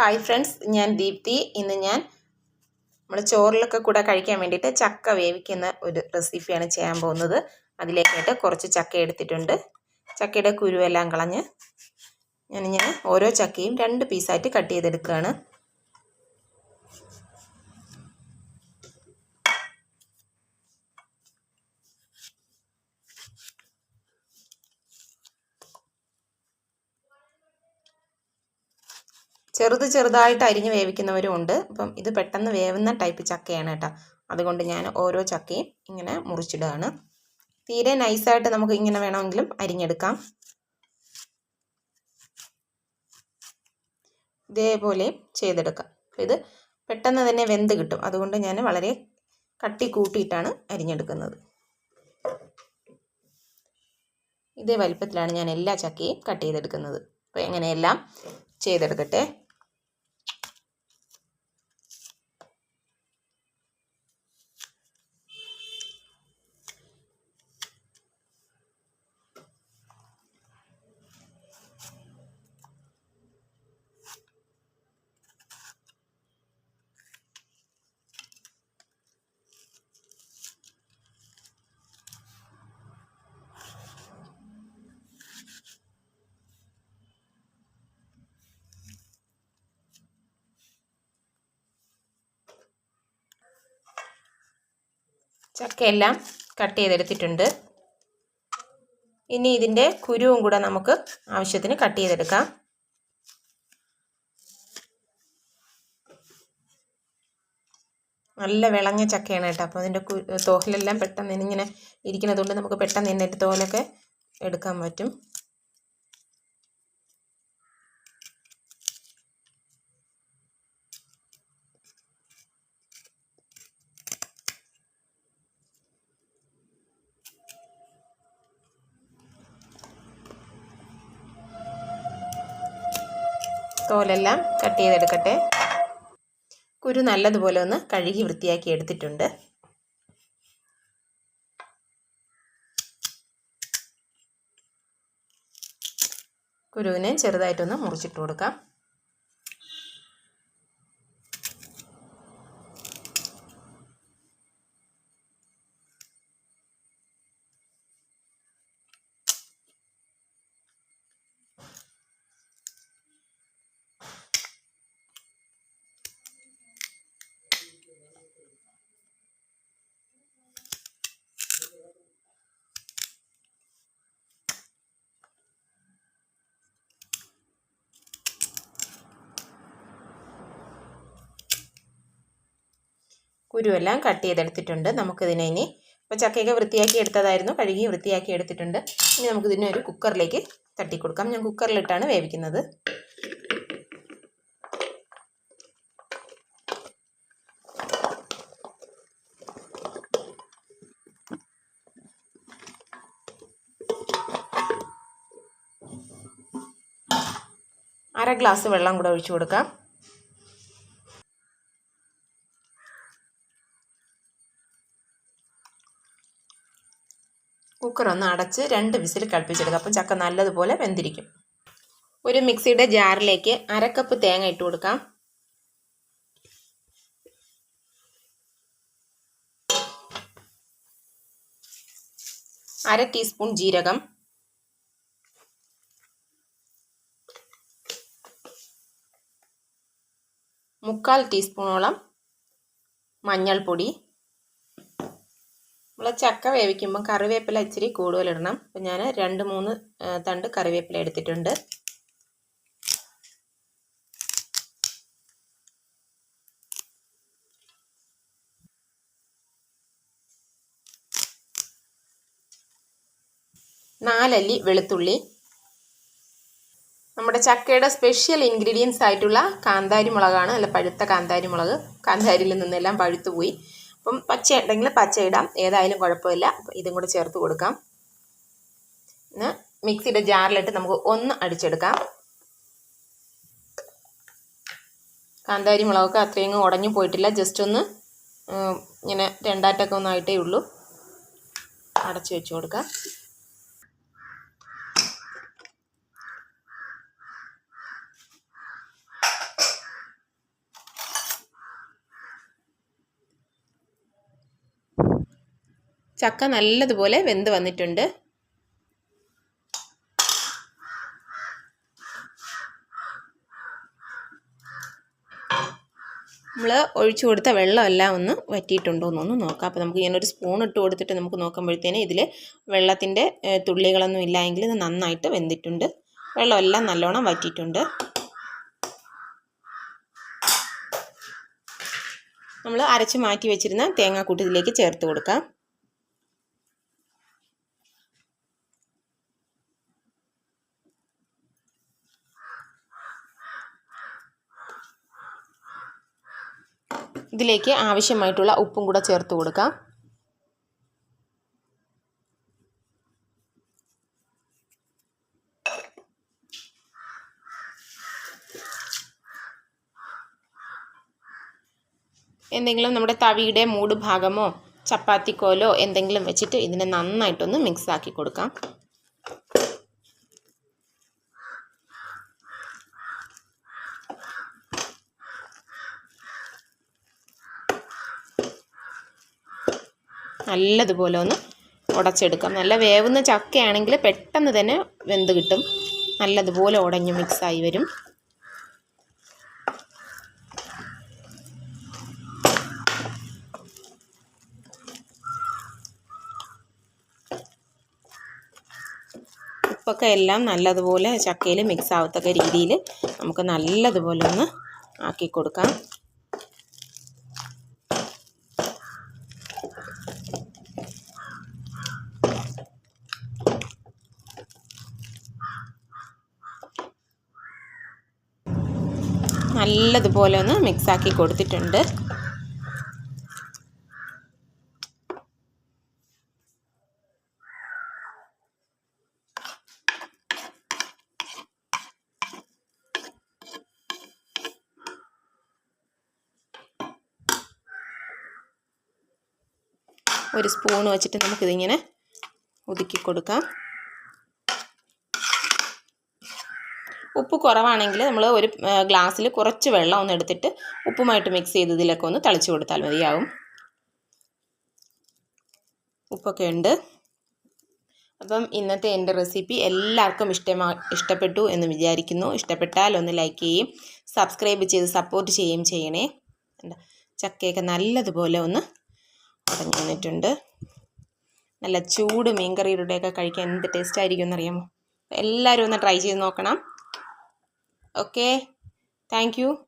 Hi friends ഞാൻ ദീപ്തി. ഇന്ന് ഞാൻ നമ്മൾ ചോറിലൊക്കെ കൂടെ കഴിക്കാൻ വേണ്ടിയിട്ട് ചക്ക വേവിക്കുന്ന ഒരു റെസിപ്പിയാണ് ചെയ്യാൻ പോകുന്നത്. അതിലേക്കായിട്ട് കുറച്ച് ചക്ക എടുത്തിട്ടുണ്ട്. ചക്കയുടെ കുരുവെല്ലാം കളഞ്ഞ് ഞാൻ ഞാൻ ഓരോ ചക്കയും രണ്ട് പീസായിട്ട് കട്ട് ചെയ്തെടുക്കുകയാണ്. ചെറുത് ചെറുതായിട്ട് അരിഞ്ഞ് വേവിക്കുന്നവരും ഉണ്ട്. അപ്പം ഇത് പെട്ടെന്ന് വേവുന്ന ടൈപ്പ് ചക്കയാണ് കേട്ടോ. അതുകൊണ്ട് ഞാൻ ഓരോ ചക്കയും ഇങ്ങനെ മുറിച്ചിടുകയാണ്. തീരെ നൈസായിട്ട് നമുക്ക് ഇങ്ങനെ വേണമെങ്കിലും അരിഞ്ഞെടുക്കാം. ഇതേപോലെ ചെയ്തെടുക്കാം. ഇത് പെട്ടെന്ന് തന്നെ വെന്ത് കിട്ടും. അതുകൊണ്ട് ഞാൻ വളരെ കട്ടി കൂട്ടിയിട്ടാണ് അരിഞ്ഞെടുക്കുന്നത്. ഇതേ വലിപ്പത്തിലാണ് ഞാൻ എല്ലാ ചക്കയും കട്ട് ചെയ്തെടുക്കുന്നത്. അപ്പോൾ എങ്ങനെയെല്ലാം ചെയ്തെടുക്കട്ടെ? ചക്കയെല്ലാം കട്ട് ചെയ്തെടുത്തിട്ടുണ്ട്. ഇനി ഇതിന്റെ കുരുവും കൂടെ നമുക്ക് ആവശ്യത്തിന് കട്ട് ചെയ്തെടുക്കാം. നല്ല വിളഞ്ഞ ചക്കയാണ് കേട്ടോ. അപ്പോൾ അതിന്റെ തോഹലെല്ലാം പെട്ടെന്ന് ഇങ്ങനെ ഇരിക്കുന്നതുകൊണ്ട് നമുക്ക് പെട്ടെന്ന് ഇതിന്റെ തോലൊക്കെ എടുക്കാൻ പറ്റും. തോലെല്ലാം കട്ട് ചെയ്തെടുക്കട്ടെ. കുരു നല്ലതുപോലെ ഒന്ന് കഴുകി വൃത്തിയാക്കി എടുത്തിട്ടുണ്ട്. കുരുവിനെ ചെറുതായിട്ടൊന്ന് മുറിച്ചിട്ട് കൊടുക്കാം. കുരുവെല്ലാം കട്ട് ചെയ്തെടുത്തിട്ടുണ്ട്. നമുക്കിതിനെ ഇനി ഇപ്പോൾ ചക്കയൊക്കെ വൃത്തിയാക്കി എടുത്തതായിരുന്നു. കഴുകി വൃത്തിയാക്കി എടുത്തിട്ടുണ്ട്. ഇനി നമുക്കിതിനെ ഒരു കുക്കറിലേക്ക് തട്ടിക്കൊടുക്കാം. ഞാൻ കുക്കറിലിട്ടാണ് വേവിക്കുന്നത്. അര ഗ്ലാസ് വെള്ളം കൂടെ ഒഴിച്ചു കൊടുക്കാം. കുക്കർ ഒന്ന് അടച്ച് രണ്ട് വിസിൽ കളിപ്പിച്ചെടുക്കുക അപ്പം ചക്ക നല്ലതുപോലെ വെന്തിരിക്കും. ഒരു മിക്സിയുടെ ജാറിലേക്ക് അരക്കപ്പ് തേങ്ങ ഇട്ട് കൊടുക്കാം. അര ടീസ്പൂൺ ജീരകം. മുക്കാൽ ടീസ്പൂണോളം മഞ്ഞൾപ്പൊടി. നമ്മൾ ചക്ക വേവിക്കുമ്പോൾ കറിവേപ്പില ഇച്ചിരി കൂടുതലിടണം. അപ്പം ഞാൻ രണ്ട് മൂന്ന് തണ്ട് കറിവേപ്പില എടുത്തിട്ടുണ്ട്. നാലല്ലി വെളുത്തുള്ളി. നമ്മുടെ ചക്കയുടെ സ്പെഷ്യൽ ഇൻഗ്രീഡിയൻസ് ആയിട്ടുള്ള കാന്താരി മുളകാണ് അല്ല പഴുത്ത കാന്താരി മുളക് കാന്താരിയിൽ നിന്നെല്ലാം പഴുത്തു പോയി അപ്പം പച്ച ഉണ്ടെങ്കിൽ പച്ച ഇടാം. ഏതായാലും കുഴപ്പമില്ല. ഇതും കൂടെ ചേർത്ത് കൊടുക്കാം. ഇന്ന് മിക്സിയുടെ ജാറിലിട്ട് നമുക്ക് ഒന്ന് അടിച്ചെടുക്കാം. കാന്താരി മുളകൊക്കെ അത്രയും ഉടഞ്ഞു പോയിട്ടില്ല. ജസ്റ്റ് ഒന്ന് ഇങ്ങനെ രണ്ടാറ്റൊക്കെ ഒന്നായിട്ടേ ഉള്ളൂ. അടച്ചു വെച്ച് കൊടുക്കാം. ചക്ക നല്ലതുപോലെ വെന്ത് വന്നിട്ടുണ്ട്. നമ്മൾ ഒഴിച്ചു കൊടുത്ത വെള്ളമെല്ലാം ഒന്ന് വറ്റിയിട്ടുണ്ടോ എന്നൊന്ന് നോക്കാം. അപ്പോൾ നമുക്ക് ഇങ്ങനൊരു സ്പൂൺ ഇട്ട് കൊടുത്തിട്ട് നമുക്ക് നോക്കുമ്പോഴത്തേന് ഇതിൽ വെള്ളത്തിന്റെ തുള്ളികളൊന്നും ഇല്ലായെങ്കിൽ ഇത് നന്നായിട്ട് വെന്തിട്ടുണ്ട്. വെള്ളമെല്ലാം നല്ലോണം വറ്റിയിട്ടുണ്ട്. നമ്മൾ അരച്ച് മാറ്റി വെച്ചിരുന്ന തേങ്ങാക്കൂട്ട് ഇതിലേക്ക് ചേർത്ത് കൊടുക്കാം. ഇതിലേക്ക് ആവശ്യമായിട്ടുള്ള ഉപ്പും കൂടെ ചേർത്ത് കൊടുക്കാം. എന്തെങ്കിലും നമ്മുടെ തവിയുടെ മൂട് ഭാഗമോ ചപ്പാത്തിക്കോലോ എന്തെങ്കിലും വെച്ചിട്ട് ഇതിനെ നന്നായിട്ടൊന്ന് മിക്സാക്കി കൊടുക്കാം. നല്ലതുപോലെ ഒന്ന് ഉടച്ചെടുക്കാം. നല്ല വേവുന്ന ചക്കയാണെങ്കിൽ പെട്ടെന്ന് തന്നെ വെന്ത് കിട്ടും. നല്ലതുപോലെ ഉടഞ്ഞ് മിക്സായി വരും. ഉപ്പൊക്കെ എല്ലാം നല്ലതുപോലെ ചക്കയിൽ മിക്സ് ആവത്തക്ക രീതിയിൽ നമുക്ക് നല്ലതുപോലെ ഒന്ന് ആക്കി കൊടുക്കാം നല്ലതുപോലെ ഒന്ന് മിക്സാക്കി കൊടുത്തിട്ടുണ്ട്. ഒരു സ്പൂൺ വെച്ചിട്ട് നമുക്കിതിങ്ങനെ ഒതുക്കി കൊടുക്കാം. ഉപ്പ് കുറവാണെങ്കിൽ നമ്മൾ ഒരു ഗ്ലാസ്സിൽ കുറച്ച് വെള്ളം ഒന്ന് എടുത്തിട്ട് ഉപ്പുമായിട്ട് മിക്സ് ചെയ്ത് ഇതിലൊക്കെ ഒന്ന് തളിച്ചു കൊടുത്താൽ മതിയാവും. ഉപ്പൊക്കെ ഉണ്ട്. അപ്പം ഇന്നത്തെ എന്റെ റെസിപ്പി എല്ലാവർക്കും ഇഷ്ടമാ ഇഷ്ടപ്പെട്ടു എന്ന് വിചാരിക്കുന്നു. ഇഷ്ടപ്പെട്ടാൽ ഒന്ന് ലൈക്ക് ചെയ്യും സബ്സ്ക്രൈബ് ചെയ്ത് സപ്പോർട്ട് ചെയ്യുകയും ചെയ്യണേ. ചക്കയൊക്കെ നല്ലതുപോലെ ഒന്ന് ഉടഞ്ഞു നല്ല ചൂട് മീൻകറിയുടെയൊക്കെ കഴിക്കാൻ എന്ത് ടേസ്റ്റ് ആയിരിക്കും എന്നറിയാമോ എല്ലാവരും ഒന്ന് ട്രൈ ചെയ്ത് നോക്കണം. Okay. Thank you